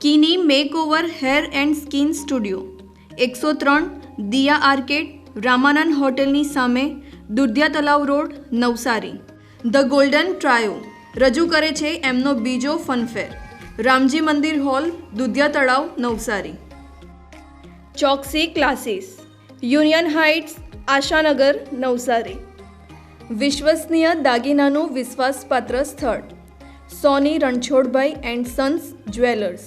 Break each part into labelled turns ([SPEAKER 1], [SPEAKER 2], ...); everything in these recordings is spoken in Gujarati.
[SPEAKER 1] કિની makeover hair and skin studio, એકસો ત્રણ, દિયા આર્કેડ, રામાનંદ હોટેલની સામે, Dudhiya Talav road, Navsari. The golden trio, રજૂ કરે છે એમનો બીજો ફનફેર. રામજી મંદિર hall, Dudhiya Talav, Navsari. Choksi classes, union heights, Ashanagar, Navsari. વિશ્વસનીય દાગીનાનું વિશ્વાસપાત્ર સ્થળ, Soni Ranchhodbhai and sons jewellers.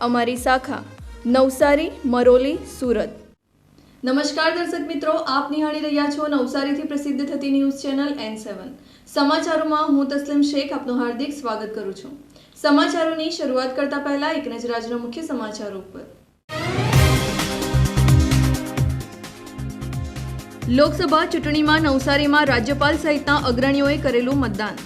[SPEAKER 1] અમારી શાખા, નવસારી, મરોલી, સુરત. નમસ્કાર દર્શક મિત્રો, આપ નિહાળી રહ્યા છો નવસારીથી પ્રસિદ્ધ થતી ન્યૂઝ ચેનલ એન સેવન સમાચારોમાં હું તસ્લીમ શેખ, આપનું હાર્દિક સ્વાગત કરું છું. સમાચારોની શરૂઆત કરતા પહેલા એક નજર આજના મુખ્ય સમાચારો ઉપર. લોકસભા ચૂંટણીમાં નવસારીમાં રાજ્યપાલ સહિતના અગ્રણીઓએ કરેલું મતદાન.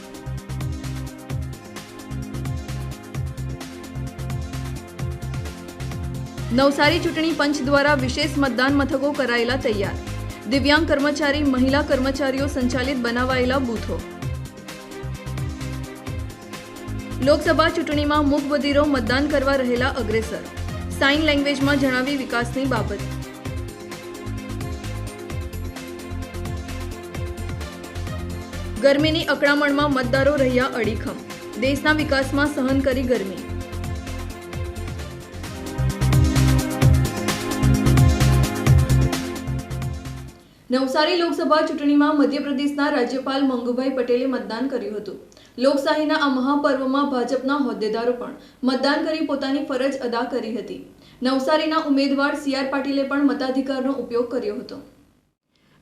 [SPEAKER 1] નવસારી ચૂંટણી પંચ દ્વારા વિશેષ મતદાન મથકો કરાયેલા તૈયાર. દિવ્યાંગ કર્મચારી, મહિલા કર્મચારીઓ સંચાલિત બનાવાયેલા બૂથો. લોકસભા ચૂંટણીમાં મૂક મતદાન કરવા રહેલા અગ્રેસર. સાઇન લેંગ્વેજમાં જણાવી વિકાસની બાબત. ગરમીની અકળામણમાં મતદારો રહ્યા અડીખમ. દેશના વિકાસમાં સહન કરી ગરમી. નવસારી લોકસભા ચૂંટણીમાં મધ્યપ્રદેશના રાજ્યપાલ મંગુભાઈ પટેલે મતદાન કર્યું હતું. લોકશાહીના આ મહાપર્વમાં ભાજપના હોદ્દેદારો પણ મતદાન કરી પોતાની ફરજ અદા કરી હતી. નવસારીના ઉમેદવાર સી આર પાટીલે પણ મતાધિકારનો ઉપયોગ કર્યો હતો.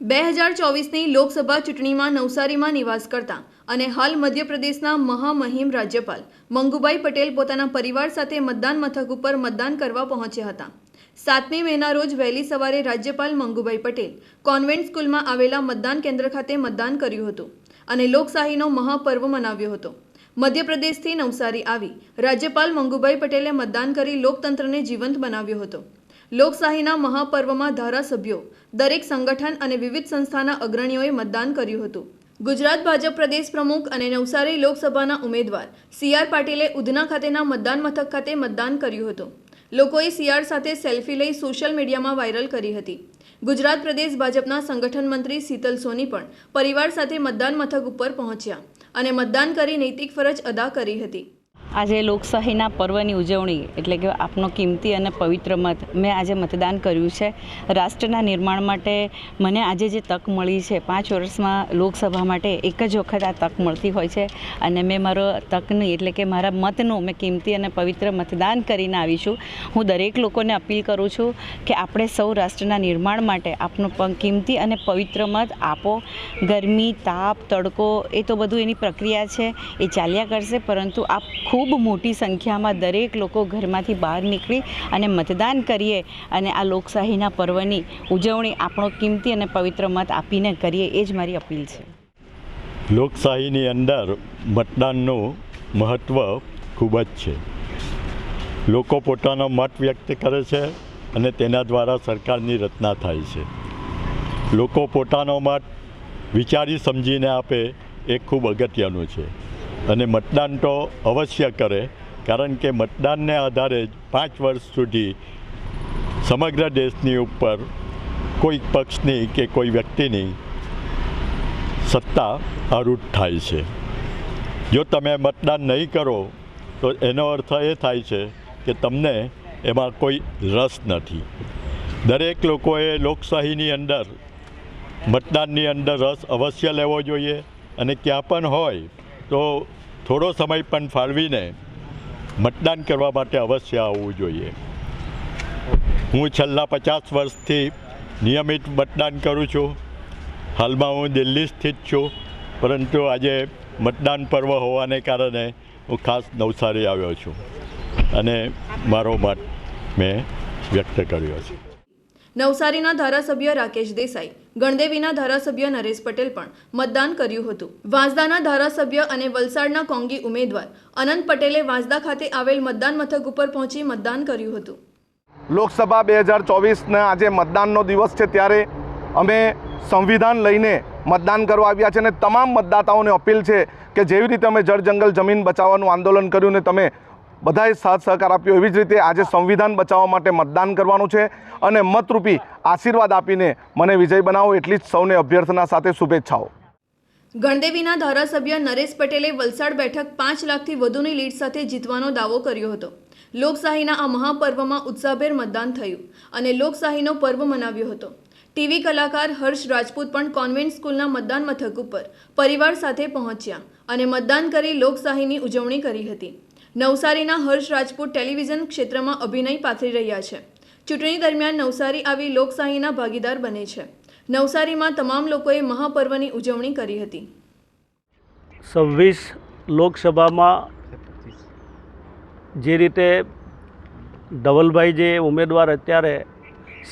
[SPEAKER 1] બે હજાર ચોવીસની લોકસભા ચૂંટણીમાં નવસારીમાં નિવાસ કરતા અને હાલ મધ્યપ્રદેશના મહામહિમ રાજ્યપાલ મંગુભાઈ પટેલ પોતાના પરિવાર સાથે મતદાન મથક ઉપર મતદાન કરવા પહોંચ્યા હતા. સાતમી મેના રોજ વહેલી સવારે રાજ્યપાલ મંગુભાઈ પટેલ કોન્વેન્ટ સ્કૂલમાં આવેલા મતદાન કેન્દ્ર ખાતે મતદાન કર્યું હતું અને લોકશાહીનો મહાપર્વ મનાવ્યો હતો. મધ્યપ્રદેશથી નવસારી આવી રાજ્યપાલ મંગુભાઈ પટેલે મતદાન કરી લોકતંત્રને જીવંત બનાવ્યો હતો. લોકશાહીના મહાપર્વમાં ધારાસભ્યો, દરેક સંગઠન અને વિવિધ સંસ્થાના અગ્રણીઓએ મતદાન કર્યું હતું. ગુજરાત ભાજપ પ્રદેશ પ્રમુખ અને નવસારી લોકસભાના ઉમેદવાર સી આર પાટીલે ઉધના ખાતેના મતદાન મથક ખાતે મતદાન કર્યું હતું. લોકોએ સીઆર સાથે સેલ્ફી લઈ સોશિયલ મીડિયામાં વાયરલ કરી હતી. ગુજરાત પ્રદેશ ભાજપના સંગઠન મંત્રી શીતલ સોની પણ પરિવાર સાથે મતદાન મથક ઉપર પહોંચ્યા અને મતદાન કરી નૈતિક ફરજ અદા કરી હતી.
[SPEAKER 2] આજે લોકશાહીના પર્વની ઉજવણી એટલે કે આપનો કિંમતી અને પવિત્ર મત મેં આજે મતદાન કર્યું છે. રાષ્ટ્રના નિર્માણ માટે મને આજે જે તક મળી છે, પાંચ વર્ષમાં લોકસભા માટે એક જ વખત આ તક મળતી હોય છે અને મેં મારો તકની એટલે કે મારા મતનું મેં કિંમતી અને પવિત્ર મતદાન કરીને આવી છું. હું દરેક લોકોને અપીલ કરું છું કે આપણે સૌ રાષ્ટ્રના નિર્માણ માટે આપનો કિંમતી અને પવિત્ર મત આપો. ગરમી, તાપ, તડકો એ તો બધું એની પ્રક્રિયા છે, એ ચાલ્યા કરશે, પરંતુ આપ ખૂબ મોટી સંખ્યામાં દરેક લોકો ઘરમાંથી બહાર નીકળી અને મતદાન કરીએ અને આ લોકશાહીના પર્વની ઉજવણી આપણો કિંમતી અને પવિત્ર મત આપીને કરીએ એ જ મારી અપીલ છે.
[SPEAKER 3] લોકશાહીની અંદર મતદાનનું મહત્ત્વ ખૂબ જ છે. લોકો પોતાનો મત વ્યક્ત કરે છે અને તેના દ્વારા સરકારની રચના થાય છે. લોકો પોતાનો મત વિચારી સમજીને આપે એ ખૂબ અગત્યનું છે. અને મતદાન તો અવશ્ય કરે, કારણ કે મતદાનને આધારે જ પાંચ વર્ષ સુધી સમગ્ર દેશની ઉપર કોઈ પક્ષની કે કોઈ વ્યક્તિની સત્તા આરૂઢ થાય છે. જો તમે મતદાન નહીં કરો, તો એનો અર્થ એ થાય છે કે તમને એમાં કોઈ રસ નથી. દરેક લોકોએ લોકશાહીની અંદર મતદાનની અંદર રસ અવશ્ય લેવો જોઈએ અને ક્યાં પણ હોય તો થોડો સમય પણ ફાળવીને મતદાન કરવા માટે અવશ્ય આવવું જોઈએ. હું છેલ્લા પચાસ વર્ષથી નિયમિત મતદાન કરું છું. હાલમાં હું દિલ્હી સ્થિત છું, પરંતુ આજે મતદાન પર્વ હોવાને કારણે હું ખાસ નવસારી આવ્યો છું અને મારો મત મેં વ્યક્ત કર્યો છે.
[SPEAKER 1] નવસારીના ધારાસભ્ય રાકેશ દેસાઈ ગણદેવીના ધારાસભ્ય નરેશ પટેલ પણ મતદાન કર્યું હતું. વાંસદાના ધારાસભ્ય અને વલસાડના કોંગી ઉમેદવાર અનંત પટેલે વાંસદા ખાતે આવેલ મતદાન મથક ઉપર પહોંચી મતદાન કર્યું હતું.
[SPEAKER 4] લોકસભા બે હજાર ચોવીસના આજે મતદાનનો દિવસ છે ત્યારે અમે સંવિધાન લઈને મતદાન કરવા આવ્યા છે અને તમામ મતદાતાઓને અપીલ છે કે જેવી રીતે અમે જળ જંગલ જમીન બચાવવાનું આંદોલન કર્યું ને તમે બધાએ સાથ સહકાર આપ્યો. એવી જ રીતે આજે સંવિધાન બચાવવા માટે મતદાન કરવાનું છે અને મતરૂપી આશીર્વાદ આપીને મને વિજય બનાવો એટલી જ સૌને અભ્યર્થના સાથે શુભેચ્છાઓ.
[SPEAKER 1] ગણદેવીના ધારાસભ્ય નરેશ પટેલે વલસાડ બેઠક પાંચ લાખથી વધુની લીડ સાથે જીતવાનો દાવો કર્યો હતો. લોકશાહીના આ મહાપર્વમાં ઉત્સાહભેર મતદાન થયું અને લોકશાહીનો પર્વ મનાવ્યો હતો. ટીવી કલાકાર હર્ષ રાજપૂત પણ કોન્વેન્ટ સ્કૂલના મતદાન મથક ઉપર પરિવાર સાથે પહોંચ્યા અને મતદાન કરી લોકશાહીની ઉજવણી કરી હતી. નવસારીના હર્ષ રાજપૂત ટેલિવિઝન ક્ષેત્રમાં અભિનય પાથરી રહ્યા છે. ચૂંટણી દરમિયાન નવસારી આવી લોકશાહીના ભાગીદાર બને છે. નવસારીમાં તમામ લોકોએ મહાપર્વની ઉજવણી કરી હતી.
[SPEAKER 5] છવ્વીસ લોકસભામાં જે રીતે ધવલભાઈ જે ઉમેદવાર અત્યારે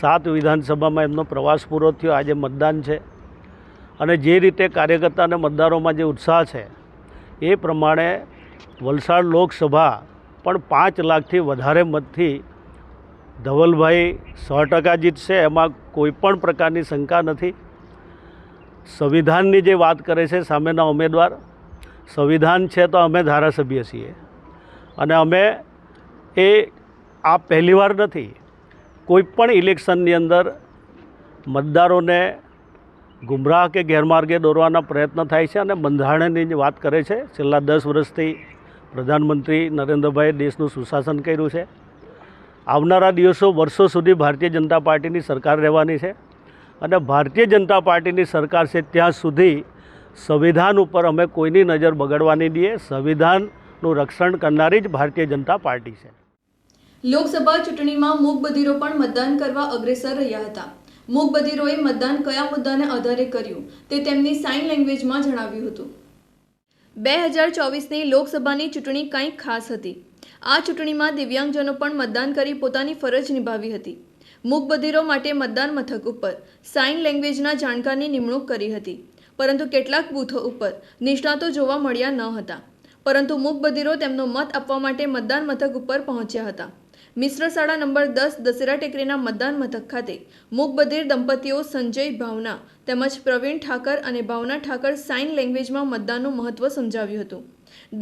[SPEAKER 5] સાત વિધાનસભામાં એમનો પ્રવાસ પૂરો થયો, આજે મતદાન છે. અને જે રીતે કાર્યકર્તા અને મતદારોમાં જે ઉત્સાહ છે, એ પ્રમાણે વલસાડ લોકસભા પણ પાંચ લાખથી વધારે મતથી ધવલભાઈ સો ટકા જીતશે, એમાં કોઈ પણ પ્રકારની શંકા નથી. સંવિધાનની જે વાત કરે છે સામેના ઉમેદવાર, સંવિધાન છે તો અમે ધારાસભ્ય છીએ. અને અમે એ આ પહેલીવાર નથી, કોઈ પણ ઇલેક્શનની અંદર મતદારોને ગુમરાહ કે ગેરમાર્ગે દોરવાના પ્રયત્ન થાય છે અને બંધારણની જે વાત કરે છે, છેલ્લા દસ વર્ષથી પ્રધાનમંત્રી નરેન્દ્રભાઈ દેશનું સુશાસન કર્યું છે. આવનારા દિવસો વર્ષો સુધી ભારતીય જનતા પાર્ટીની સરકાર રહેવાની છે અને ભારતીય જનતા પાર્ટીની સરકાર છે ત્યાં સુધી સંવિધાન ઉપર અમે કોઈની નજર બગડવા નહીં. દઈએ સંવિધાનનું રક્ષણ કરનારી જ ભારતીય જનતા પાર્ટી છે.
[SPEAKER 1] લોકસભા ચૂંટણીમાં મૂકબધીરો પણ મતદાન કરવા અગ્રેસર રહ્યા હતા. મૂકબધીરોએ મતદાન કયા મુદ્દાને આધારે કર્યું તે તેમની સાઇન લેંગ્વેજમાં જણાવ્યું હતું. બે હજાર ચોવીસની લોકસભાની ચૂંટણી કંઈક ખાસ હતી. આ ચૂંટણીમાં દિવ્યાંગજનો પણ મતદાન કરી પોતાની ફરજ નિભાવી હતી. મૂકબધિરો માટે મતદાન મથક ઉપર સાઇન લેંગ્વેજના જાણકારની નિમણૂક કરી હતી. પરંતુ કેટલાક બૂથો ઉપર નિષ્ણાતો જોવા મળ્યા ન હતા. પરંતુ મૂકબધિરો તેમનો મત આપવા માટે મતદાન મથક ઉપર પહોંચ્યા હતા. મિશ્ર શાળા નંબર દસ દશેરા ટેકરીના મતદાન મથક ખાતે મૂકબધિર દંપતીઓ સંજય ભાવના તેમજ પ્રવીણ ઠાકર અને ભાવના ઠાકર સાઇન લેંગ્વેજમાં મતદાનનું મહત્વ સમજાવ્યું હતું.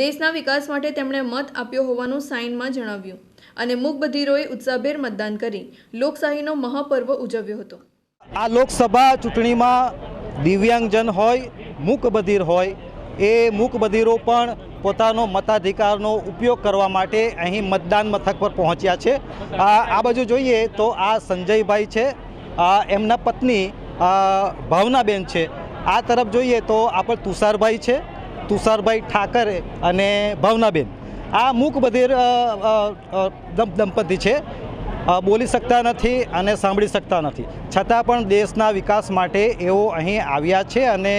[SPEAKER 1] દેશના વિકાસ માટે તેમણે મત આપ્યો હોવાનું સાઇનમાં જણાવ્યું અને મૂકબધિરોએ ઉત્સાહભેર મતદાન કરી લોકશાહીનો મહાપર્વ ઉજવ્યો હતો.
[SPEAKER 6] આ લોકસભા ચૂંટણીમાં દિવ્યાંગજન હોય મૂકબધિર હોય, એ મૂકબધિરો પણ પોતાનો મતાધિકારનો ઉપયોગ કરવા માટે અહીં મતદાન મથક પર પહોંચ્યા છે. આ બાજુ જોઈએ તો આ સંજયભાઈ છે એમના પત્ની ભાવનાબેન છે. આ તરફ જોઈએ તો આપણે તુષારભાઈ છે તુષારભાઈ ઠાકર અને ભાવનાબેન. આ અ, દમ- દંપતી છે. બોલી શકતા નથી અને સાંભળી શકતા નથી. છતાં પણ દેશના વિકાસ માટે એઓ અહીં આવ્યા છે અને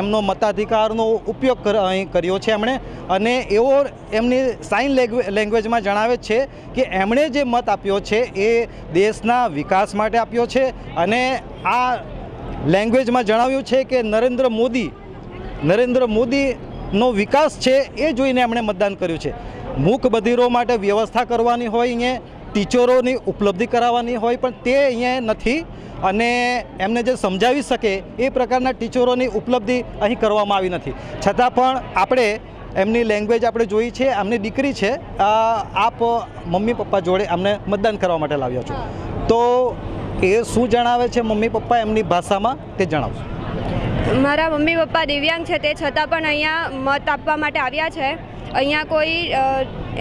[SPEAKER 6] એમનો મતાધિકારનો ઉપયોગ અહીં કર્યો છે એમણે. અને એઓ એમની સાઇન લેંગ્વેજમાં જણાવે છે કે એમણે જે મત આપ્યો છે એ દેશના વિકાસ માટે આપ્યો છે અને આ લેંગ્વેજમાં જણાવ્યું છે કે નરેન્દ્ર મોદી, નરેન્દ્ર મોદીનો વિકાસ છે એ જોઈને એમણે મતદાન કર્યું છે. મૂક બધીરો માટે વ્યવસ્થા કરવાની હોય અહીંયા ટીચરોની ઉપલબ્ધિ કરાવવાની હોય પણ તે અહીંયા નથી અને એમને જે સમજાવી શકે એ પ્રકારના ટીચરોની ઉપલબ્ધિ અહીં કરવામાં આવી નથી. છતાં પણ આપણે એમની લેંગ્વેજ આપણે જોઈ છે, એમની દીકરી છે આપ મમ્મી પપ્પા જોડે અમને મતદાન કરવા માટે લાવ્યા છો. તો એ શું જણાવે છે મમ્મી પપ્પા એમની ભાષામાં તે જણાવશો.
[SPEAKER 7] મારા મમ્મી પપ્પા દિવ્યાંગ છે તે છતાં પણ અહીંયા મત આપવા માટે આવ્યા છે. અહીંયા કોઈ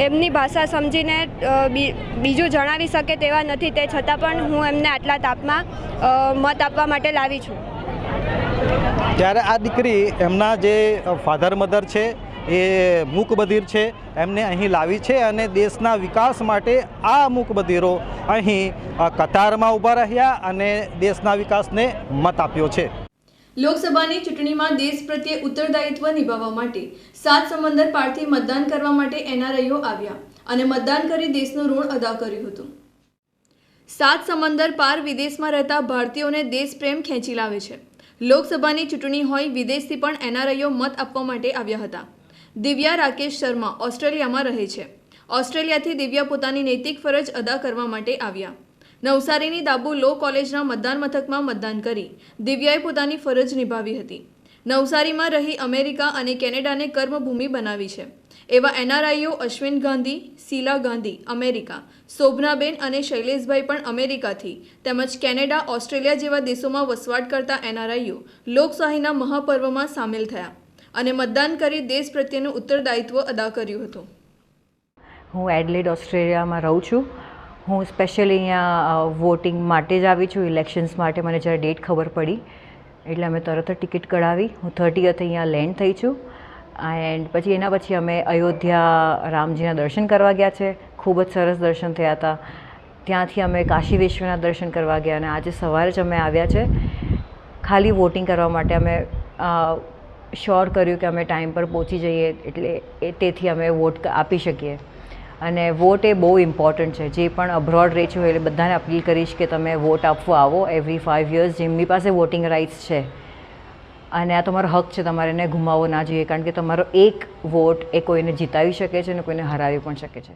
[SPEAKER 7] એમની ભાષા સમજીને બીજું જણાવી શકે તેવા નથી. તે છતાં પણ હું એમને આટલા તાપમાં મત આપવા માટે લાવી છું.
[SPEAKER 6] ત્યારે આ દીકરી એમના જે ફાધર મધર છે, એ મૂકબધિર છે, એમને અહીં લાવી છે અને દેશના વિકાસ માટે આ મૂકબધિરો અહીં કતારમાં ઊભા રહ્યા અને દેશના વિકાસને મત આપ્યો છે.
[SPEAKER 1] લોકસભાની ચૂંટણીમાં દેશ પ્રત્યે ઉત્તરદાયિત્વ નિભાવવા માટે સાત સમંદર પારથી મતદાન કરવા માટે એનઆરઆઈઓ આવ્યા અને મતદાન કરી દેશનું ઋણ અદા કર્યું હતું. સાત સમંદર પાર વિદેશમાં રહેતા ભારતીયોને દેશપ્રેમ ખેંચી લાવે છે. લોકસભાની ચૂંટણી હોય વિદેશથી પણ એનઆરઆઈઓ મત આપવા માટે આવ્યા હતા. દિવ્યા રાકેશ શર્મા ઓસ્ટ્રેલિયામાં રહે છે. ઓસ્ટ્રેલિયાથી દિવ્યા પોતાની નૈતિક ફરજ અદા કરવા માટે આવ્યા. નવસારીની દાબો લો કોલેજના મતદાન મથકમાં મતદાન કરી દિવ્યાએ પોતાની ફરજ નિભાવી હતી. નવસારીમાં રહી અમેરિકા અને કેનેડાને કર્મભૂમિ બનાવી છે. એવા એનઆરઆઈઓ અશ્વિન ગાંધી, શીલા ગાંધી, અમેરિકા, શોભનાબેન અને શૈલેષભાઈ પણ અમેરિકાથી તેમજ કેનેડા, ઓસ્ટ્રેલિયા જેવા દેશોમાં વસવાટ કરતા એનઆરઆઈઓ લોકશાહીના મહાપર્વમાં સામેલ થયા અને મતદાન કરી દેશ પ્રત્યેનું ઉત્તરદાયિત્વ અદા કર્યું હતું.
[SPEAKER 8] હું એડલેડ ઓસ્ટ્રેલિયામાં રહું છું. હું સ્પેશિયલી અહીંયા વોટિંગ માટે જ આવી છું ઇલેક્શન્સ માટે મને જ્યારે ડેટ ખબર પડી, એટલે અમે તરત જ ટિકિટ કઢાવી. હું થર્ટીયથ અહીંયા લેન્ડ થઈ છું. એન્ડ પછી એના પછી અમે અયોધ્યા રામજીના દર્શન કરવા ગયા છે. ખૂબ જ સરસ દર્શન થયા હતા. ત્યાંથી અમે કાશી વિશ્વના દર્શન કરવા ગયા અને આજે સવારે જ અમે આવ્યા છે. ખાલી વોટિંગ કરવા માટે અમે શ્યોર કર્યું કે અમે ટાઈમ પર પહોંચી જઈએ, એટલે તેથી અમે વોટ આપી શકીએ. અને વોટ એ બહુ ઇમ્પોર્ટન્ટ છે. જે પણ અબ્રોડ રહે છે એટલે બધાને અપીલ કરીશ કે તમે વોટ આપવા આવો. એવરી ફાઇવ યર્સ જેમની પાસે વોટિંગ રાઇટ્સ છે. અને આ તમારો હક છે, તમારે એને ગુમાવવો ના જોઈએ. કારણ કે તમારો એક વોટ એ કોઈને જીતાવી શકે છે અને કોઈને હરાવી પણ શકે છે.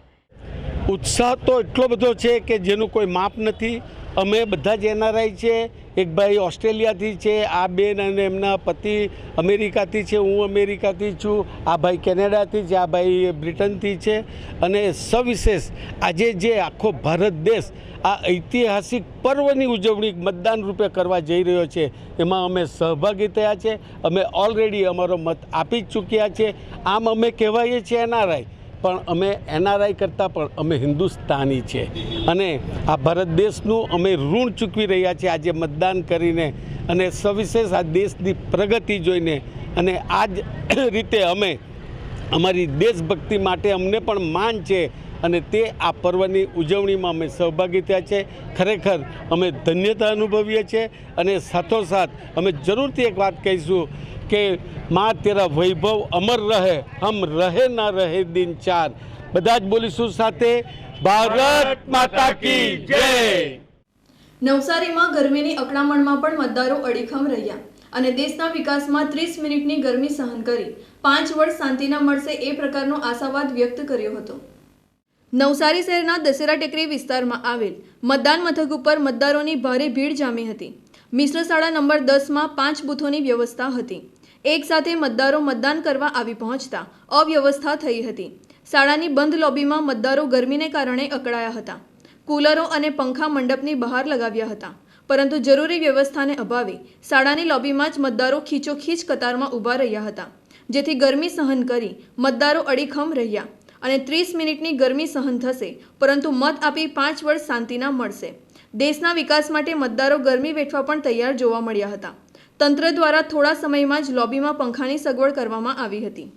[SPEAKER 9] ઉત્સાહ તો એટલો બધો છે કે જેનું કોઈ માપ નથી. અમે બધા જ એનઆરઆઈ છે એક ભાઈ ઓસ્ટ્રેલિયાથી છે, આ બેન અને એમના પતિ અમેરિકાથી છે, હું અમેરિકાથી છું, આ ભાઈ કેનેડાથી છે, આ ભાઈ બ્રિટનથી છે અને સવિશેષ આજે જે આખો ભારત દેશ આ ઐતિહાસિક પર્વની ઉજવણી મતદાન રૂપે કરવા જઈ રહ્યો છે, એમાં અમે સહભાગી થયા છે, અમે ઓલરેડી અમારો મત આપી જ ચૂક્યા છે, આમ અમે કહેવાઈએ છીએ એનઆરઆઈ પણ અમે એનઆરઆઈ કરતાં પણ અમે હિન્દુસ્તાની છે. અને આ ભારત દેશનું અમે ઋણ ચૂકવી રહ્યા છીએ આજે મતદાન કરીને અને સવિશેષ આ દેશની પ્રગતિ જોઈને અને આ જ રીતે અમે અમારી દેશભક્તિ માટે અમને પણ માન છે અને તે આ પર્વની ઉજવણીમાં અમે સહભાગી થયા છે. ખરેખર અમે ધન્યતા અનુભવીએ છીએ અને સાથોસાથ અમે જરૂરથી એક વાત કહીશું કે માં તેરા વૈભવ અમર રહે, હમ રહે ના રહે દિન ચાર. બધા જ બોલીશું સાથે, ભારત માતા કી જય!
[SPEAKER 1] નવસારીમાં ગરમીની અકળામણમાં પણ મતદારો અડીખમ રહ્યા અને દેશના વિકાસમાં ત્રીસ મિનિટની ગરમી સહન કરી. પાંચ વર્ષ શાંતિના મળશે એ પ્રકારનો આશાવાદ વ્યક્ત કર્યો હતો. નવસારી શહેરના દશેરા ટેકરી વિસ્તારમાં આવેલ મતદાન મથક ઉપર મતદારોની ભારે ભીડ જામી હતી. મિશ્ર શાળા નંબર દસમાં પાંચ બૂથોની વ્યવસ્થા હતી. એક સાથે મતદારો મતદાન કરવા આવી પહોંચતા અવ્યવસ્થા થઈ હતી. શાળાની બંધ લોબીમાં મતદારો ગરમીને કારણે અકળાયા હતા. કુલરો અને પંખા મંડપની બહાર લગાવ્યા હતા. પરંતુ જરૂરી વ્યવસ્થાને અભાવે શાળાની લોબીમાં જ મતદારો ખીચોખીચ કતારમાં ઊભા રહ્યા હતા. જેથી ગરમી સહન કરી મતદારો અડીખમ રહ્યા અને ત્રીસ મિનિટની ગરમી સહન થશે, પરંતુ મત આપી પાંચ વર્ષ શાંતિના મળશે. દેશના વિકાસ માટે મતદારો ગરમી વેઠવા પણ તૈયાર જોવા મળ્યા હતા. તંત્ર દ્વારા થોડા સમયમાં જ લોબીમાં પંખાની સગવડ કરવામાં આવી હતી.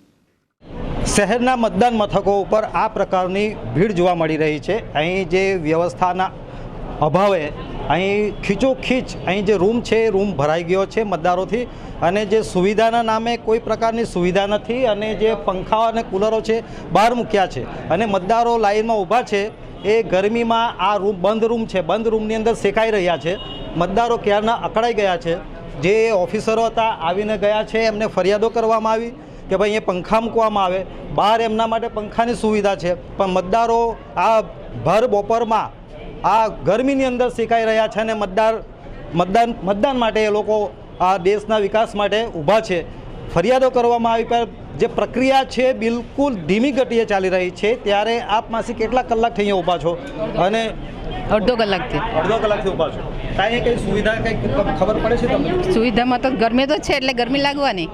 [SPEAKER 6] શહેરના મતદાન મથકો ઉપર આ પ્રકારની ભીડ જોવા મળી રહી છે. અહીં જે વ્યવસ્થાના અભાવે અહીં ખીચોખીચ, અહીં જે રૂમ છે, એ રૂમ ભરાઈ ગયો છે મતદારોથી. અને જે સુવિધાના નામે કોઈ પ્રકારની સુવિધા નથી અને જે પંખાઓ અને કુલરો છે, બહાર મૂક્યા છે. અને મતદારો લાઇનમાં ઊભા છે. એ ગરમીમાં આ રૂમ, બંધ રૂમ છે. બંધ રૂમની અંદર શેકાઈ રહ્યા છે. મતદારો ક્યારના અકળાઈ ગયા છે. જે ઓફિસરો હતા આવીને ગયા છે, એમને ફરિયાદો કરવામાં આવી કે ભાઈ અહીંયા પંખા મૂકવામાં આવે. બહાર એમના માટે પંખાની સુવિધા છે. પણ મતદારો આ ભર બપોરમાં આ ગરમીની અંદર શીખાઈ રહ્યા છે અને મતદાર, મતદાન મતદાન માટે એ લોકો આ દેશના વિકાસ માટે ઊભા છે. ફરિયાદો કરવામાં આવી પણ જે પ્રક્રિયા છે બિલકુલ ધીમી ગતિએ ચાલી રહી છે ત્યારે આપ માસી કેટલા કલાક થઈ ઊભા છો? અને
[SPEAKER 10] અડધો કલાકથી
[SPEAKER 6] અડધો કલાકથી ઊભા છો. કાંઈ કઈ સુવિધા કંઈક ખબર પડે છે તમને?
[SPEAKER 10] સુવિધામાં તો ગરમી તો છે એટલે ગરમી લાગવાની.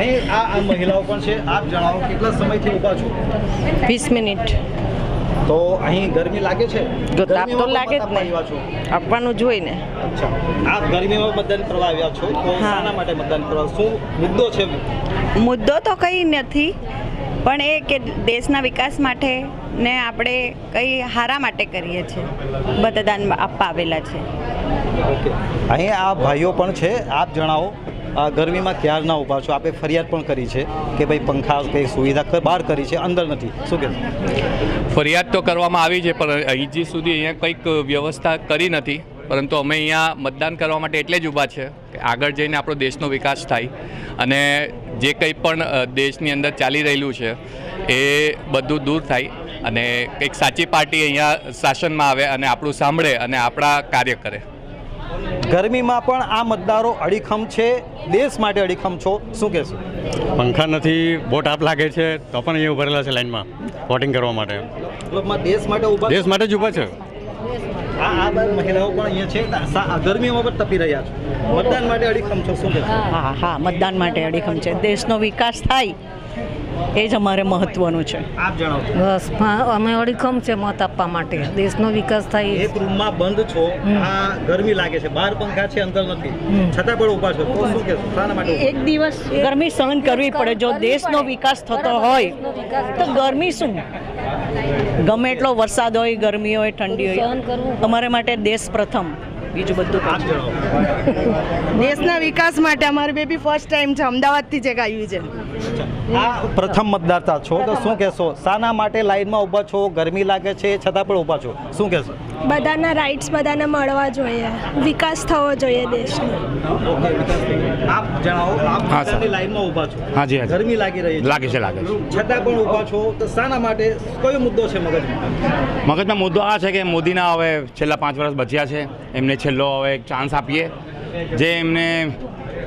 [SPEAKER 6] અહીં આ આ મહિલાઓ પણ છે આપ જણાવો કેટલા સમયથી ઊભા છો?
[SPEAKER 11] વીસ મિનિટ.
[SPEAKER 6] તો અહીં ગરમી લાગે છે?
[SPEAKER 11] તાપ તો લાગે જ
[SPEAKER 6] મત આપવા
[SPEAKER 11] ને.
[SPEAKER 6] આવ્યા છો?
[SPEAKER 11] આપવાનું જોઈ ને.
[SPEAKER 6] અચ્છા. આપ ગરમીમાં મતદાન કરવા આવ્યા છો? તો શાના માટે મતદાન કરવા? શું મુદ્દો છે?
[SPEAKER 11] મુદ્દો તો કંઈ નથી
[SPEAKER 12] પણ એ કે દેશના વિકાસ માટે ને આપણે કંઈ હારા માટે કરીએ છીએ. મતદાન આપવા આવેલા છે.
[SPEAKER 6] ઓકે. અહીં આ ભાઈઓ પણ છે આપ જણાવો. ગરમીમાં ક્યારના ઊભા છો? આપે ફરિયાદ પણ કરી છે કે ભાઈ પંખા કંઈ સુવિધા બહાર કરી છે, અંદર નથી. શું કે
[SPEAKER 13] ફરિયાદ તો કરવામાં આવી છે, પણ હજી સુધી અહીંયા કંઈક વ્યવસ્થા કરી નથી, પરંતુ અમે અહીંયા મતદાન કરવા માટે એટલે જ ઊભા છે કે આગળ જઈને આપણો દેશનો વિકાસ થાય. અને જે કંઈ પણ દેશની અંદર ચાલી રહેલું છે, એ બધું દૂર થાય અને કંઈક સાચી પાર્ટી અહીંયા શાસનમાં આવે અને આપણું સાંભળે અને આપણા કાર્ય કરે.
[SPEAKER 6] ગરમીમાં પણ આ મતદારો અડીખમ છે. દેશ માટે અડીખમ છો. શું કહેશો?
[SPEAKER 14] પંખા નથી બહુ તાપ લાગે છે તો પણ અહીંયા ઉભરેલા રહેલા છે લાઈનમાં વોટિંગ કરવા માટે.
[SPEAKER 6] દેશ માટે
[SPEAKER 14] દેશ માટે જ ઊભા છે.
[SPEAKER 6] આ આ મહિલાઓ પણ અહીંયા છે. આ ગરમીમાં પણ તપી રહ્યા છો. મતદાન માટે અડીખમ છો. શું
[SPEAKER 15] હા હા મતદાન માટે અડીખમ છે. દેશનો વિકાસ થાય. એ જ અમારે મહત્વનું છે.
[SPEAKER 6] આપ જણાવો
[SPEAKER 16] બસ અમે અડીખમ છે મત આપવા માટે. દેશનો વિકાસ થાય
[SPEAKER 6] એક રૂમમાં બંધ છો આ ગરમી લાગે છે. બહાર પંખા છે અંદર નથી. છતાં પણ ઊભા છો. તો શું કહેશો? શાના માટે
[SPEAKER 15] એક દિવસ ગરમી સહન કરવી પડે. જો દેશનો વિકાસ થતો હોય તો ગરમી શું? ગમે એટલો વરસાદ હોય ગરમી હોય ઠંડી હોય. અમારે માટે દેશ પ્રથમ. બીજું બધું
[SPEAKER 6] કામ જણાવો.
[SPEAKER 11] દેશના વિકાસ માટે અમારી બેબી ફર્સ્ટ ટાઈમ છે. અમદાવાદથી જે આવ્યું છે.
[SPEAKER 6] આ પ્રથમ મતદાતા છો. તો શું કહેશો? શાના માટે લાઈનમાં ઊભા છો? ગરમી લાગે છે? છતાં પણ ઊભા છો? શું કહેશો?
[SPEAKER 7] બધાના રાઇટ્સ બધાને મળવા જોઈએ. વિકાસ થવો જોઈએ દેશનો.
[SPEAKER 6] આપ જણાવો આપ
[SPEAKER 13] હા,
[SPEAKER 6] લાઈનમાં ઊભા છો.
[SPEAKER 13] હાજી, હાજી.
[SPEAKER 6] ગરમી લાગી રહી છે.
[SPEAKER 13] લાગે છે લાગે છે.
[SPEAKER 6] છતાં પણ ઊભા છો. તો શાના માટે કયો મુદ્દો છે મગજમાં?
[SPEAKER 13] મગજમાં મુદ્દો આ છે કે મોદીના હવે છેલ્લા પાંચ વર્ષ બચ્યા છે. એમને છેલ્લો હવે એક ચાન્સ આપીએ. જે એમને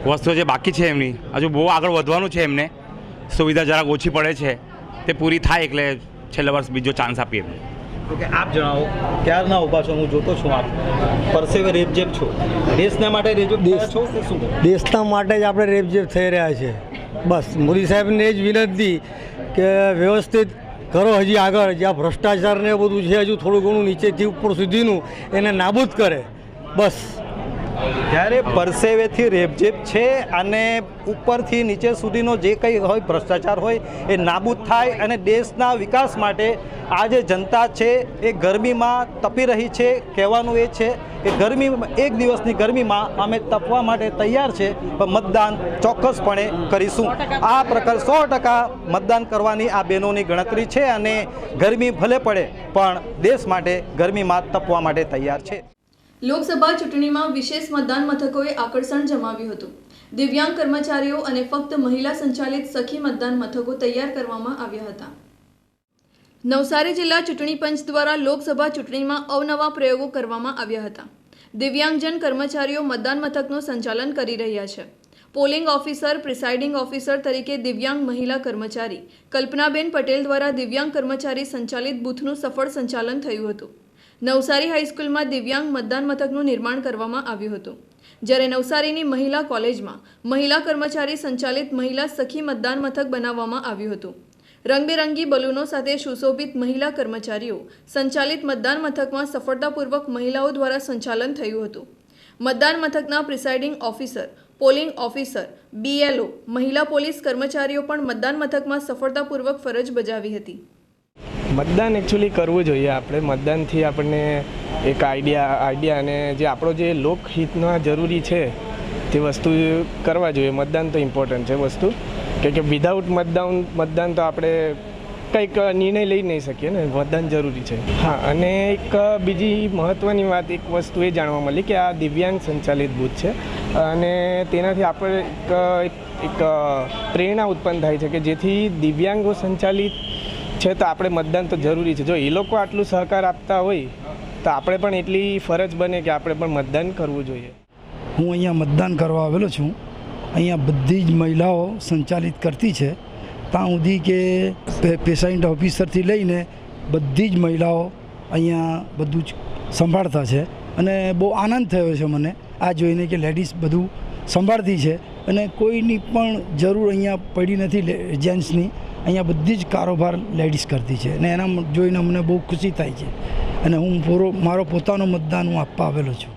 [SPEAKER 13] વસ્તુઓ જે બાકી છે એમની હજુ બહુ આગળ વધવાનું છે એમને. સુવિધા જરાક ઓછી પડે છે તે પૂરી થાય એટલે છેલ્લા વર્ષ બીજો ચાન્સ આપીએ એમને
[SPEAKER 6] ઓકે આપ જણાવો ક્યારના ઊભા છો? હું જોતો છું આપ. પરસેવે રેપજેપ છો. દેશના માટે રેપજેપ દેશ છો કે શું?
[SPEAKER 17] દેશના માટે જ આપણે રેપજેપ થઈ રહ્યા છે. બસ મોદી સાહેબને જ વિનંતી કે વ્યવસ્થિત કરો હજી આગળ. જ્યાં ભ્રષ્ટાચાર ને બધું છે હજુ થોડું ઘણું નીચેથી ઉપર સુધીનું એને નાબૂદ કરે. બસ.
[SPEAKER 6] ત્યારે પરસેવેથી રેપજેપ છે અને ઉપરથી નીચે સુધીનો જે કંઈ હોય, ભ્રષ્ટાચાર હોય, એ નાબૂદ થાય અને દેશના વિકાસ માટે આ જે જનતા છે એ ગરમીમાં તપી રહી છે. કહેવાનું એ છે કે ગરમી, એક દિવસની ગરમીમાં અમે તપવા માટે તૈયાર છે, પણ મતદાન ચોક્કસપણે કરીશું. આ પ્રકાર સો ટકા મતદાન કરવાની આ બહેનોની ગણતરી છે અને ગરમી ભલે પડે, પણ દેશ માટે ગરમીમાં તપવા માટે તૈયાર છે.
[SPEAKER 1] લોકસભા ચૂંટણીમાં વિશેષ મતદાન મથકોએ આકર્ષણ જમાવ્યું હતું. દિવ્યાંગ કર્મચારીઓ અને ફક્ત મહિલા સંચાલિત સખી મતદાન મથકો તૈયાર કરવામાં આવ્યા હતા. નવસારી જિલ્લા ચૂંટણી પંચ દ્વારા લોકસભા ચૂંટણીમાં અવનવા પ્રયોગો કરવામાં આવ્યા હતા. દિવ્યાંગજન કર્મચારીઓ મતદાન મથકનું સંચાલન કરી રહ્યા છે. પોલિંગ ઓફિસર, પ્રિસાઇડિંગ ઓફિસર તરીકે દિવ્યાંગ મહિલા કર્મચારી કલ્પનાબેન પટેલ દ્વારા દિવ્યાંગ કર્મચારી સંચાલિત બૂથનું સફળ સંચાલન થયું હતું. નવસારી હાઈસ્કૂલમાં દિવ્યાંગ મતદાન મથકનું નિર્માણ કરવામાં આવ્યું હતું. જ્યારે નવસારીની મહિલા કોલેજમાં મહિલા કર્મચારી સંચાલિત મહિલા સખી મતદાન મથક બનાવવામાં આવ્યું હતું. રંગબેરંગી બલૂનો સાથે સુશોભિત મહિલા કર્મચારીઓ સંચાલિત મતદાન મથકમાં સફળતાપૂર્વક મહિલાઓ દ્વારા સંચાલન થયું હતું. મતદાન મથકના presiding officer, polling officer BLO મહિલા પોલીસ કર્મચારીઓ પણ મતદાન મથકમાં સફળતાપૂર્વક ફરજ બજાવી હતી.
[SPEAKER 18] મતદાન એકચ્યુઅલી કરવું જોઈએ આપણે. મતદાનથી આપણને એક આઈડિયા આઈડિયા અને જે આપણો જે લોકહિતમાં જરૂરી છે તે વસ્તુ કરવા જોઈએ. મતદાન તો ઇમ્પોર્ટન્ટ છે વસ્તુ. કે કે વિધાઉટ મતદાન મતદાન તો આપણે કંઈક નિર્ણય લઈ નહીં શકીએ ને. મતદાન જરૂરી છે. હા, અને એક બીજી મહત્ત્વની વાત, એક વસ્તુ એ જાણવા મળી કે આ દિવ્યાંગ સંચાલિત બૂથ છે. અને તેનાથી આપણે એક એક પ્રેરણા ઉત્પન્ન થાય છે કે જેથી દિવ્યાંગો સંચાલિત છે તો આપણે મતદાન તો જરૂરી છે. જો એ લોકો આટલું સહકાર આપતા હોય, તો આપણે પણ એટલી ફરજ બને કે આપણે પણ મતદાન કરવું જોઈએ.
[SPEAKER 17] હું અહીંયા મતદાન કરવા આવેલો છું. અહીંયા બધી જ મહિલાઓ સંચાલિત કરતી છે. ત્યાં સુધી કે પેશન્ટ ઓફિસરથી લઈને બધી જ મહિલાઓ અહીંયા બધું જ સંભાળતા છે. અને બહુ આનંદ થયો છે મને આ જોઈને કે લેડીઝ બધું સંભાળતી છે. અને કોઈની પણ જરૂર અહીંયા પડી નથી જેન્ટ્સની. અહીંયા બધી જ કારોબાર લેડીઝ કરતી છે અને એના જોઈને અમને બહુ ખુશી થાય છે. અને હું પૂરો મારો પોતાનો મતદાન હું આપવા આવેલો છું.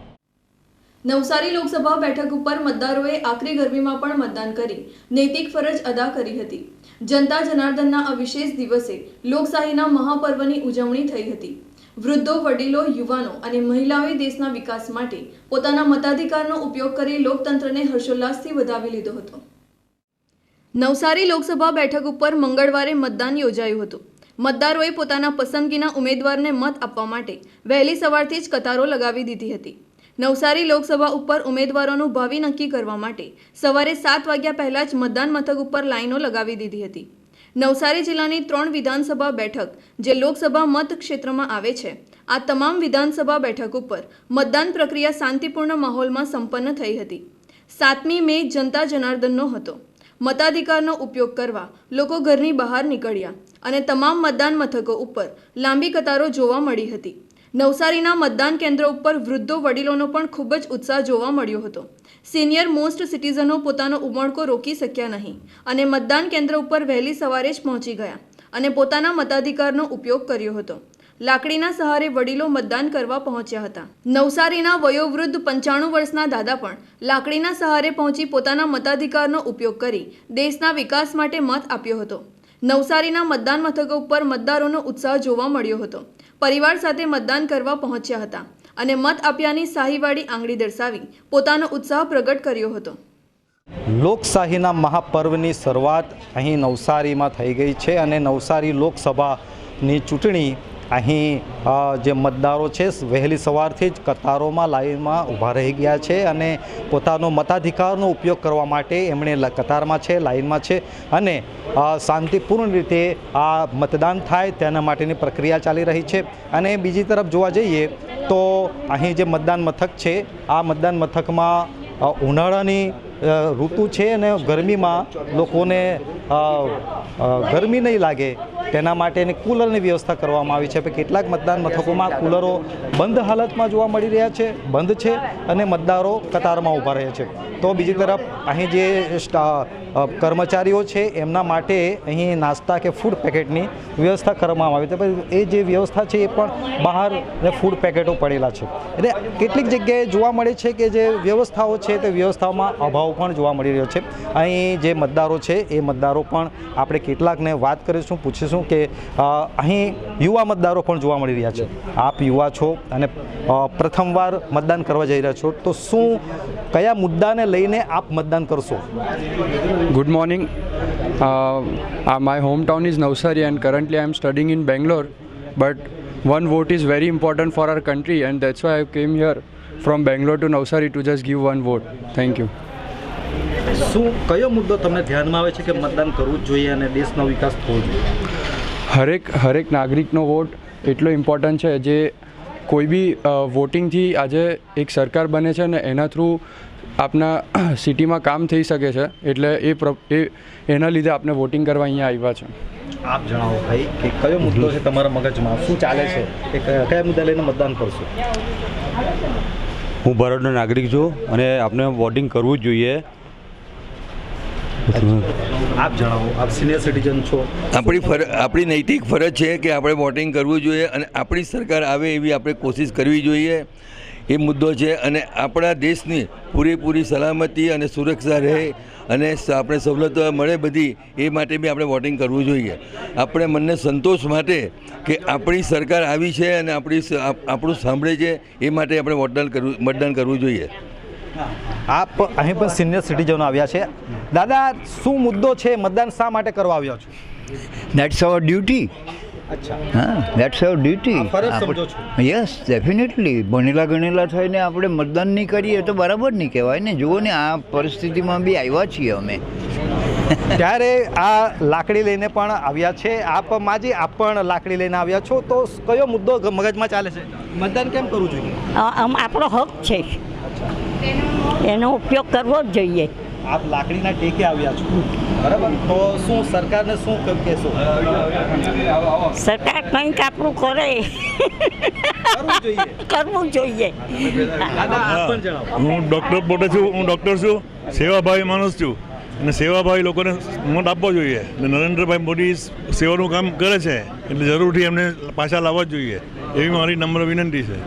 [SPEAKER 1] નવસારી લોકસભા બેઠક ઉપર મતદારોએ આકરી ગરમીમાં પણ મતદાન કરી. નૈતિક ફરજ અદા કરી હતી. જનતા જનાર્દનના આ વિશેષ દિવસે લોકશાહીના મહાપર્વની ઉજવણી થઈ હતી. વૃદ્ધો, વડીલો, યુવાનો અને મહિલાઓએ દેશના વિકાસ માટે પોતાના મતાધિકારનો ઉપયોગ કરી લોકતંત્રને હર્ષોલ્લાસથી વધાવી લીધો હતો. નવસારી લોકસભા બેઠક ઉપર મંગળવારે મતદાન યોજાયું હતું. મતદારોએ પોતાના પસંદગીના ઉમેદવારને મત આપવા માટે વહેલી સવારથી જ કતારો લગાવી દીધી હતી. નવસારી લોકસભા ઉપર ઉમેદવારોનું ભાવિ નક્કી કરવા માટે સવારે સાત વાગ્યા પહેલા જ મતદાન મથક ઉપર લાઈનો લગાવી દીધી હતી. નવસારી જિલ્લાની ત્રણ વિધાનસભા બેઠક જે લોકસભા મત ક્ષેત્રમાં આવે છે, આ તમામ વિધાનસભા બેઠક ઉપર મતદાન પ્રક્રિયા શાંતિપૂર્ણ માહોલમાં સંપન્ન થઈ હતી. સાતમી મે જનતા જનાર્દનનો હતો. મતાધિકારનો ઉપયોગ કરવા લોકો ઘરની બહાર નીકળ્યા અને તમામ મતદાન મથકો ઉપર લાંબી કતારો જોવા મળી હતી. નવસારીના મતદાન કેન્દ્ર ઉપર વૃદ્ધો વડીલોનો પણ ખૂબ જ ઉત્સાહ જોવા મળ્યો હતો. સિનિયર મોસ્ટ સિટીઝનો પોતાનો ઉમળકો રોકી શક્યા નહીં અને મતદાન કેન્દ્ર ઉપર વહેલી સવારે જ પહોંચી ગયા અને પોતાના મતાધિકારનો ઉપયોગ કર્યો હતો. લાકડીના સહારે વડીલો મતદાન કરવા પહોંચ્યા હતા. નવસારીના વયોવૃદ્ધ પંચાણું વર્ષના દાદા પણ લાકડીના સહારે પહોંચી પોતાના મતાધિકારનો ઉપયોગ કરી દેશના વિકાસ માટે મત આપ્યો હતો. નવસારીના મતદાન મથકો ઉપર મતદારોનો ઉત્સાહ જોવા મળ્યો હતો. પરિવાર સાથે મતદાન કરવા પહોંચ્યા હતા અને મત આપ્યાની શાહીવાળી આંગળી દર્શાવી પોતાનો ઉત્સાહ પ્રગટ કર્યો હતો.
[SPEAKER 6] લોકશાહીના મહાપર્વની શરૂઆત અહીં નવસારીમાં થઈ ગઈ છે અને નવસારી લોકસભાની ચૂંટણી અહીં જે મતદારો છે, વહેલી સવારથી જ કતારોમાં લાઈનમાં ઊભા રહી ગયા છે અને પોતાનો મતાધિકારનો ઉપયોગ કરવા માટે એમણે કતારમાં છે, લાઈનમાં છે અને શાંતિપૂર્ણ રીતે આ મતદાન થાય તેના માટેની પ્રક્રિયા ચાલી રહી છે. અને બીજી તરફ જોવા જઈએ તો અહીં જે મતદાન મથક છે, આ મતદાન મથકમાં ઉનાળાની ઋતુ છે અને ગરમીમાં લોકોને ગરમી નહીં લાગે. તેના માટેની કુલરની વ્યવસ્થા કરવામાં આવી છે. કેટલાક મતદાન મથકોમાં કુલરો બંધ હાલતમાં જોવા મળી રહ્યા છે, બંધ છે અને મતદારો કતારમાં ઊભા રહે છે. તો બીજી તરફ અહીં જે કર્મચારીઓ છે, એમના માટે અહીં નાસ્તા કે ફૂડ પેકેટની વ્યવસ્થા કરવામાં આવી છે. એ જે વ્યવસ્થા છે, એ પણ બહાર ફૂડ પેકેટો પડેલા છે. એટલે કેટલીક જગ્યાએ જોવા મળે છે કે જે વ્યવસ્થાઓ છે, તે વ્યવસ્થાઓમાં અભાવ પણ જોવા મળી રહ્યો છે અહીં જે મતદારો છે એ મતદારો પણ આપણે કેટલાકને વાત કરીશું પૂછીશું કે અહીં યુવા મતદારો પણ જોવા મળી રહ્યા છે આપ યુવા છો અને પ્રથમવાર મતદાન કરવા જઈ રહ્યા છો તો શું કયા મુદ્દાને લઈને આપ મતદાન કરશો
[SPEAKER 19] Good morning. Uh, uh, my hometown is Navsari and currently I am studying in Bangalore. But one vote is very important for our country and that's why I came here from Bangalore to Navsari to just give one vote. Thank you.
[SPEAKER 6] શું કયો મુદ્દો તમને ધ્યાનમાં આવે છે કે મતદાન કરવું જ જોઈએ અને દેશનો વિકાસ થવો જોઈએ?
[SPEAKER 19] હરેક હરેક નાગરિકનો વોટ એટલો ઇમ્પોર્ટન્ટ છે જે કોઈ બી વોટિંગથી આજે એક સરકાર બને છે ને એના થ્રુ આપના સિટીમાં કામ થઈ શકે છે એટલે એ પ્ર એ એના લીધે આપણે વોટિંગ કરવા અહીંયા આવ્યા છે.
[SPEAKER 6] આપ જણાવો ભાઈ કે કયો મુદ્દો છે તમારા મગજમાં? શું ચાલે છે? કે કયા કયા મુદ્દા લઈને મતદાન કરશો?
[SPEAKER 20] હું ભારતનો નાગરિક છું અને આપણે વોટિંગ કરવું જ જોઈએ.
[SPEAKER 6] આપ જણાવો આપ સિનિયર સિટીઝન છો
[SPEAKER 21] આપણી ફર આપણી નૈતિક ફરજ છે કે આપણે વોટિંગ કરવું જોઈએ અને આપણી સરકાર આવે એવી આપણે કોશિશ કરવી જોઈએ એ મુદ્દો છે અને આપણા દેશની પૂરેપૂરી સલામતી અને સુરક્ષા રહે અને આપણે સવલતો મળે બધી એ માટે બી આપણે વોટિંગ કરવું જોઈએ આપણે મનને સંતોષ માટે કે આપણી સરકાર આવી છે અને આપણી આપણું સાંભળે છે એ માટે આપણે વોટદાન કરવું મતદાન કરવું જોઈએ
[SPEAKER 6] આપ અહીં પણ સિનિયર સિટીઝનો આવ્યા છે. દાદા શું મુદ્દો છે? મતદાન શા માટે કરવા આવ્યા છો?
[SPEAKER 22] That's our ડ્યુટી
[SPEAKER 6] અચ્છા.
[SPEAKER 22] હા દેટ્સ અવર ડ્યુટી
[SPEAKER 6] ફરજ સમજો છો?
[SPEAKER 22] યસ ડેફિનેટલી ભણેલા ગણેલા થઈને આપણે મતદાન નહીં કરીએ તો બરાબર નહીં કહેવાય ને. જુઓ ને આ પરિસ્થિતિમાં બી આવ્યા છીએ અમે.
[SPEAKER 6] ત્યારે આ લાકડી લઈને પણ આવ્યા છે. આપ માજી આપ પણ લાકડી લઈને આવ્યા છો. તો કયો મુદ્દો મગજમાં ચાલે છે? મતદાન કેમ કરવું જોઈએ?
[SPEAKER 23] આમ આપણો હક છે. એનો ઉપયોગ કરવો જ જોઈએ.
[SPEAKER 6] આપ લાકડીના ટેકે આવ્યા છો. બરાબર? તો શું સરકારને શું કહેશો?
[SPEAKER 23] સરકાર કંઈક આપણું કરે. કરવું જોઈએ.
[SPEAKER 24] હું ડૉક્ટર પોતે છું હું ડૉક્ટર છું સેવાભાવી માણસ છું. અને સેવાભાવી લોકોને મત આપવો જોઈએ. અને નરેન્દ્રભાઈ મોદી સેવાનું કામ કરે છે એટલે જરૂરથી એમને પાછા લાવવા જ જોઈએ. એવી મારી નમ્ર વિનંતી છે.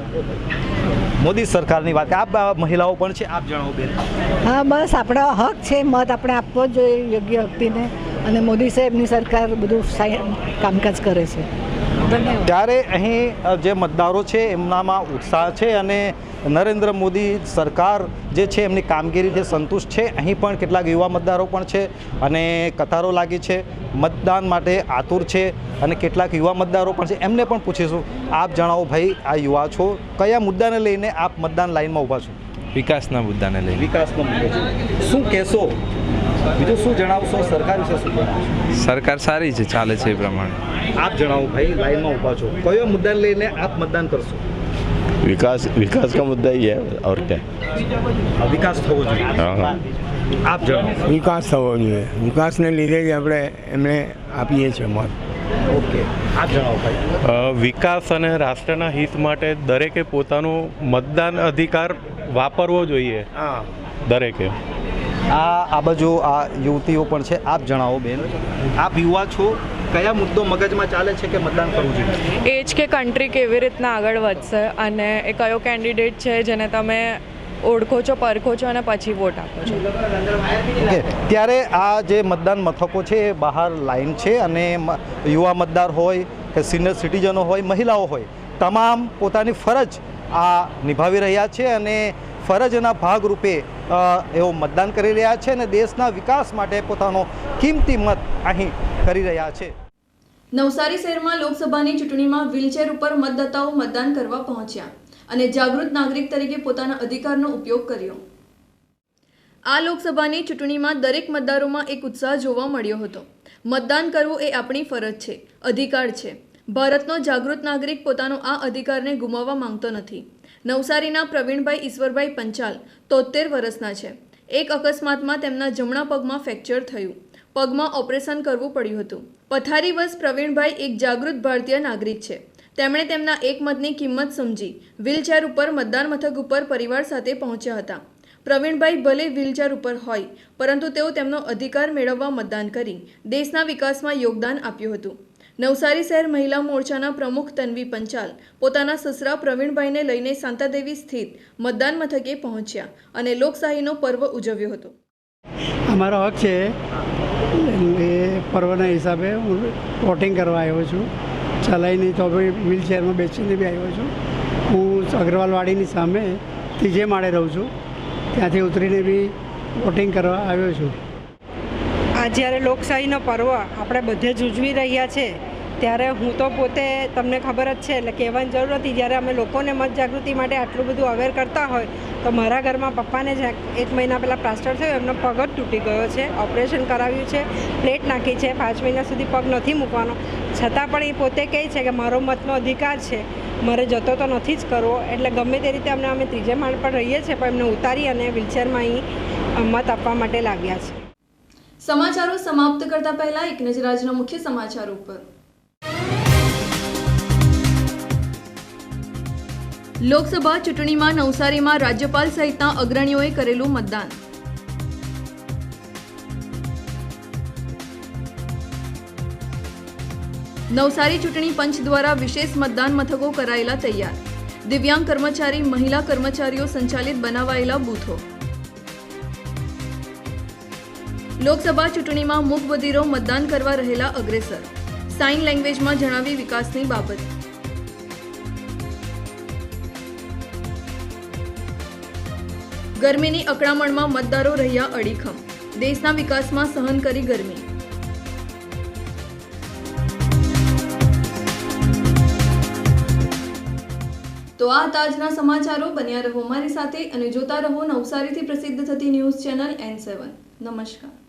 [SPEAKER 6] મોદી સરકારની વાત. આ મહિલાઓ પણ છે? આપ જણાવો બેન.
[SPEAKER 25] હા, બસ આપણો હક છે, મત આપણે આપવો જોઈએ, યોગ્ય વ્યક્તિને.
[SPEAKER 16] અને મોદી સાહેબની સરકાર બધું કામકાજ કરે છે.
[SPEAKER 6] ત્યારે અહીં જે મતદારો છે એમનામાં ઉત્સાહ છે અને નરેન્દ્ર મોદી સરકાર જે છે એમની કામગીરીથી સંતુષ્ટ છે અહીં પણ કેટલાક યુવા મતદારો પણ છે અને કતારો લાગી છે મતદાન માટે આતુર છે અને કેટલાક યુવા મતદારો પણ છે. એમને પણ પૂછીશું આપ જણાવો ભાઈ આ યુવા છો કયા મુદ્દાને લઈને આપ મતદાન લાઇનમાં ઊભા છો?
[SPEAKER 26] વિકાસના મુદ્દાને લઈને.
[SPEAKER 6] વિકાસનો મુદ્દો. છે શું કહેશો? બીજું શું જણાવશો સરકાર વિશે શું જણાવશો
[SPEAKER 26] સરકાર સારી છે ચાલે છે એ પ્રમાણે
[SPEAKER 6] આપ જણાવો ભાઈ લાઈનમાં ઊભા છો કયો મુદ્દાને લઈને આપ મતદાન કરશો
[SPEAKER 27] विकास विकास का मुद्दा ही है और क्या
[SPEAKER 6] વિકાસ થવો જોઈએ
[SPEAKER 27] हाँ हाँ
[SPEAKER 6] આપ જણાવો
[SPEAKER 28] વિકાસ થવો જોઈએ વિકાસને લીધે જ આપણે એમને આપીએ છીએ મત
[SPEAKER 6] ઓકે આપ જણાવો ભાઈ
[SPEAKER 25] અ, વિકાસ અને રાષ્ટ્રના હિત માટે દરેકે પોતાનો મતદાન અધિકાર વાપરવો જોઈએ
[SPEAKER 6] હા
[SPEAKER 25] દરેકે
[SPEAKER 6] આ આ બાજુ આ યુવતીઓ પણ છે. આપ જણાવો બેન. આપ યુવા છો. કયા મુદ્દો મગજમાં ચાલે છે કે મતદાન કરવું જોઈએ?
[SPEAKER 29] એ જ કે કન્ટ્રી કેવી રીતના આગળ વધશે અને એ કયો કેન્ડિડેટ છે જેને તમે ઓળખો છો પરખો છો અને પછી વોટ આપો છો.
[SPEAKER 6] ઓકે. ત્યારે આ જે મતદાન મથકો છે એ બહાર લાઈન છે અને યુવા મતદાર હોય કે સિનિયર સિટીઝનો હોય મહિલાઓ હોય તમામ પોતાની ફરજ આ નિભાવી રહ્યા છે અને ફરજના ભાગરૂપે એઓ મતદાન કરી રહ્યા છે અને દેશના વિકાસ માટે પોતાનો કિંમતી મત અહીં કરી રહ્યા છે.
[SPEAKER 1] નવસારી શહેરમાં લોકસભાની ચૂંટણીમાં વ્હીલચેર ઉપર મતદાતાઓ મતદાન કરવા પહોંચ્યા અને જાગૃત નાગરિક તરીકે પોતાના અધિકારનો ઉપયોગ કર્યો. આ લોકસભાની ચૂંટણીમાં દરેક મતદારોમાં એક ઉત્સાહ જોવા મળ્યો હતો. મતદાન કરવું એ આપણી ફરજ છે, અધિકાર છે. ભારતનો જાગૃત નાગરિક પોતાનો આ અધિકારને ગુમાવવા માંગતો નથી. નવસારીના પ્રવીણભાઈ ઈશ્વરભાઈ પંચાલ તોતેર વર્ષના છે. એક અકસ્માતમાં તેમના જમણા પગમાં ફ્રેક્ચર થયું. પગમાં ઓપરેશન કરવું પડ્યું હતું. પથારીવશ પ્રવીણભાઈ એક જાગૃત ભારતીય નાગરિક છે. તેમણે તેમના એક મતની કિંમત સમજી વ્હીલચેર ઉપર મતદાન મથક ઉપર પરિવાર સાથે પહોંચ્યા હતા. પ્રવીણભાઈ ભલે વ્હીલચેર ઉપર હોય, પરંતુ તેઓ તેમનો અધિકાર મેળવવા મતદાન કરી, દેશના વિકાસમાં યોગદાન આપ્યું હતું. નવસારી શહેર મહિલા મોરચાના પ્રમુખ તન્વી પંચાલ પોતાના સસરા પ્રવીણભાઈને લઈને શાંતાદેવી સ્થિત મતદાન મથકે પહોંચ્યા અને લોકશાહીનો પર્વ ઉજવ્યો હતો.
[SPEAKER 30] અમારો હક છે. એ પર્વના હિસાબે હું વોટિંગ કરવા આવ્યો છું. ચલાવીને તો બી વ્હીલચેરમાં બેસીને બી આવ્યો છું. હું અગ્રવાલવાડીની સામે ત્રીજે માળે રહું છું. ત્યાંથી ઉતરીને બી વોટિંગ કરવા આવ્યો છું.
[SPEAKER 31] આ જ્યારે લોકશાહીનો પર્વ આપણે બધે જ ઉજવી રહ્યા છે ત્યારે હું તો પોતે તમને ખબર જ છે, એટલે કહેવાની જરૂર નથી જ્યારે અમે લોકોને મત જાગૃતિ માટે આટલું બધું અવેર કરતા હોય, તો મારા ઘરમાં પપ્પાને જ એક મહિના પહેલાં પ્લાસ્ટર થયું, એમનો પગ જ તૂટી ગયો છે ઓપરેશન કરાવ્યું છે પ્લેટ નાખી છે, પાંચ મહિના સુધી પગ નથી મૂકવાનો. છતાં પણ એ પોતે કહે છે કે મારો મતનો અધિકાર છે, મારે જતો તો નથી જ કરવો, એટલે ગમે તે રીતે અમને અમે ત્રીજે માળ પર રહીએ છીએ, પણ એમને ઉતારી અને વ્હીલચેરમાં અહીં મત આપવા માટે લાગ્યા છે.
[SPEAKER 1] સમાચારો સમાપ્ત કરતા પહેલા એક નજર આજના મુખ્ય સમાચાર પર લોકસભા ચૂંટણીમાં નવસારીમાં રાજ્યપાલ સહિતના અગ્રણીઓએ કરેલું મતદાન. નવસારી ચૂંટણી પંચ દ્વારા વિશેષ મતદાન મથકો કરાયેલા તૈયાર. દિવ્યાંગ કર્મચારી, મહિલા કર્મચારીઓ સંચાલિત બનાવાયેલા બૂથો. લોકસભા ચૂંટણીમાં મૂકબધિરો મતદાન કરવા રહેલા અગ્રેસર. સાઇન લેંગ્વેજમાં જણાવી વિકાસની બાબત. ગરમીની અકળામણમાં મતદારો રહ્યા અડીખમ. દેશના વિકાસમાં સહન કરી ગરમી. તો આ હતા આજના સમાચારો. બન્યા રહો મારી સાથે અને જોતા રહો નવસારીથી પ્રસિદ્ધ થતી ન્યૂઝ ચેનલ એન સેવન. નમસ્કાર.